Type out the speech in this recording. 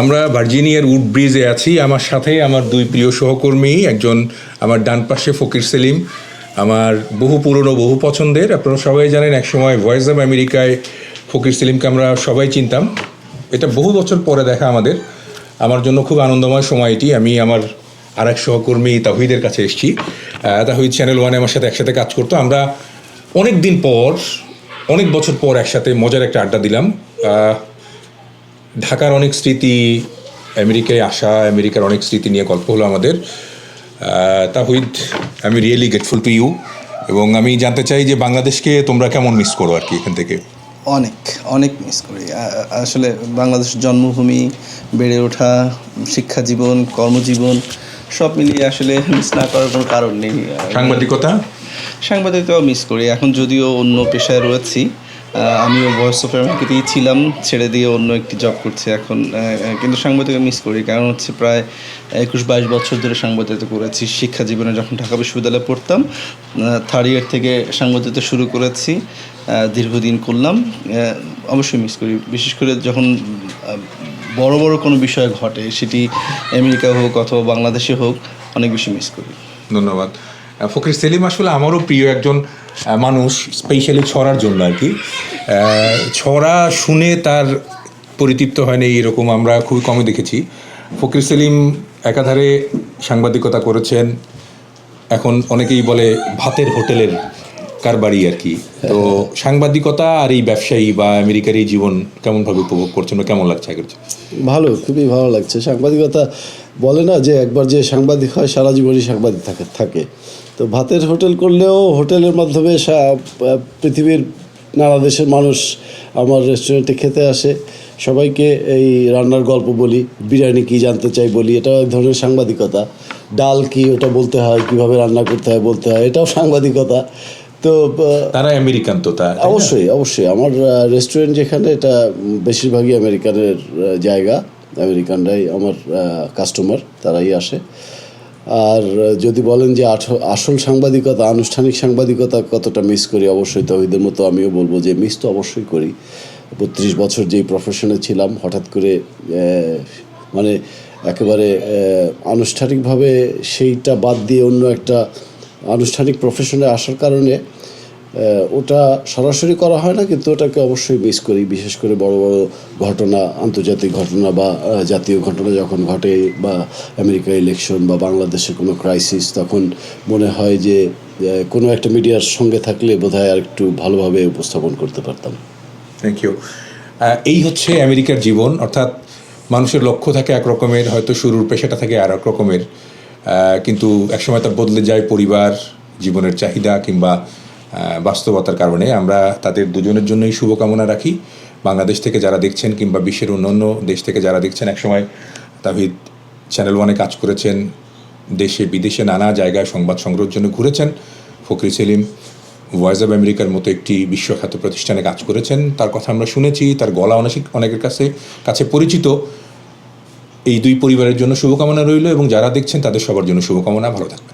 আমরা ভার্জিনিয়ার উড ব্রিজে আছি। আমার সাথে আমার দুই প্রিয় সহকর্মী, একজন আমার ডান পাশে ফকির সেলিম, আমার বহু পুরনো, বহু পছন্দের। আপনারা সবাই জানেন, একসময় ভয়েস অফ আমেরিকায় ফকির সেলিমকে আমরা সবাই চিনতাম। এটা বহু বছর পরে দেখা আমাদের। আমার জন্য খুব আনন্দময় সময় এটি আমি আমার আর এক সহকর্মী তাহিদের কাছে এসেছি। তাহিদ চ্যানেল ওয়ানে আমার সাথে একসাথে কাজ করতো। আমরা অনেক দিন পর, অনেক বছর পর একসাথে মজার একটা আড্ডা দিলাম। ঢাকার অনেক স্মৃতি আমেরিকায় আসা আমেরিকার অনেক স্মৃতি নিয়ে গল্প হলো আমাদের। তা তাহিদ আমি রিয়েলি গ্রেটফুল টু ইউ এবং আমি জানতে চাই যে বাংলাদেশকে তোমরা কেমন মিস করো আর কি এখান থেকে? অনেক অনেক মিস করি। আসলে বাংলাদেশ জন্মভূমি বেড়ে ওঠা শিক্ষা জীবন কর্মজীবন সব মিলিয়ে আসলে মিস না করার কোনো কারণ নেই। সাংবাদিকতা? সাংবাদিকতাও মিস করি। এখন যদিও অন্য পেশায় রয়েছি আমিও ভয়েস অফ আমেরিকাতেই ছিলাম, ছেড়ে দিয়ে অন্য একটি জব করছি এখন কিন্তু সাংবাদিকতা মিস করি। কারণ হচ্ছে প্রায় একুশ বাইশ বছর ধরে সাংবাদিকতা করেছি। শিক্ষা জীবনে যখন ঢাকা বিশ্ববিদ্যালয়ে পড়তাম থার্ড ইয়ার থেকে সাংবাদিকতা শুরু করেছি দীর্ঘদিন করলাম। অবশ্যই মিস করি। বিশেষ করে যখন বড় বড় কোনো বিষয় ঘটে, সেটি আমেরিকা হোক অথবা বাংলাদেশে হোক, অনেক বেশি মিস করি। ধন্যবাদ। ফকির সেলিম আসলে আমারও প্রিয় একজন মানুষ স্পেশালি ছড়ার জন্য আর কি। ছড়া শুনে তার পরিতৃপ্ত হয়নি এরকম আমরা খুবই কমই দেখেছি। ফকির সেলিম একাধারে সাংবাদিকতা করেছেন, এখন অনেকেই বলে ভাতের হোটেলের কারবারি আর কি। তো সাংবাদিকতা আর এই ব্যবসায়ী বা আমেরিকার এই জীবন কেমনভাবে উপভোগ করছেন বা কেমন লাগছে আগের ভালো, খুবই ভালো লাগছে। সাংবাদিকতা বলে না যে একবার যে সাংবাদিক হয়, সারা জীবনই সাংবাদিক থাকে থাকে। তো ভাতের হোটেল করলেও হোটেলের মাধ্যমে পৃথিবীর নানা দেশের মানুষ আমার রেস্টুরেন্টে খেতে আসে। সবাইকে এই রান্নার গল্প বলি, বিরিয়ানি কী জানতে চাই বলি, এটা এক ধরনের সাংবাদিকতা। ডাল কি, ওটা বলতে হয়, কীভাবে রান্না করতে হয়, বলতে হয়, এটাও সাংবাদিকতা। তো তারা আমেরিকান তো তা অবশ্যই অবশ্যই। আমার রেস্টুরেন্ট যেখানে এটা বেশিরভাগই আমেরিকানের জায়গা। আমেরিকানরাই আমার কাস্টমার তারাই আসে। আর যদি বলেন যে আসল সাংবাদিকতা আনুষ্ঠানিক সাংবাদিকতা কতটা মিস করি অবশ্যই তহিদের মতো আমিও বলব যে মিস তো অবশ্যই করি। বত্রিশ বছর যেই প্রফেশনে ছিলাম হঠাৎ করে মানে একেবারে আনুষ্ঠানিকভাবে সেইটা বাদ দিয়ে অন্য একটা আনুষ্ঠানিক প্রফেশনে আসার কারণে ওটা সরাসরি করা হয় না, কিন্তু ওটাকে অবশ্যই মিস করি। বিশেষ করে বড় বড় ঘটনা, আন্তর্জাতিক ঘটনা বা জাতীয় ঘটনা যখন ঘটে বা আমেরিকা ইলেকশন বা বাংলাদেশে কোনো ক্রাইসিস তখন মনে হয় যে কোনো একটা মিডিয়ার সঙ্গে থাকলে বোধহয় আর একটু ভালোভাবে উপস্থাপন করতে পারতাম। থ্যাংক ইউ এই হচ্ছে আমেরিকার জীবন, অর্থাৎ মানুষের লক্ষ্য থাকে এক রকমের, হয়তো শুরুর পেশাটা থাকে আর এক রকমের। কিন্তু একসময় তা বদলে যায় পরিবার, জীবনের চাহিদা কিংবা বাস্তবতার কারণে। আমরা তাদের দুজনের জন্যই শুভকামনা রাখি। বাংলাদেশ থেকে যারা দেখছেন কিংবা বিশ্বের অন্যান্য দেশ থেকে যারা দেখছেন, একসময় তাহিদ চ্যানেল ওয়ানে কাজ করেছেন, দেশে, বিদেশে নানা জায়গায় সংবাদ সংগ্রহের জন্য ঘুরেছেন। ফখরি সেলিম ভয়েস অব আমেরিকার মতো একটি বিশ্বখ্যাত প্রতিষ্ঠানে কাজ করেছেন। তার কথা আমরা শুনেছি, তার গলা অনেক অনেকের কাছে কাছে পরিচিত। এই দুই পরিবারের জন্য শুভকামনা রইল এবং যারা দেখছেন তাদের সবার জন্য শুভকামনা। ভালো থাকবেন।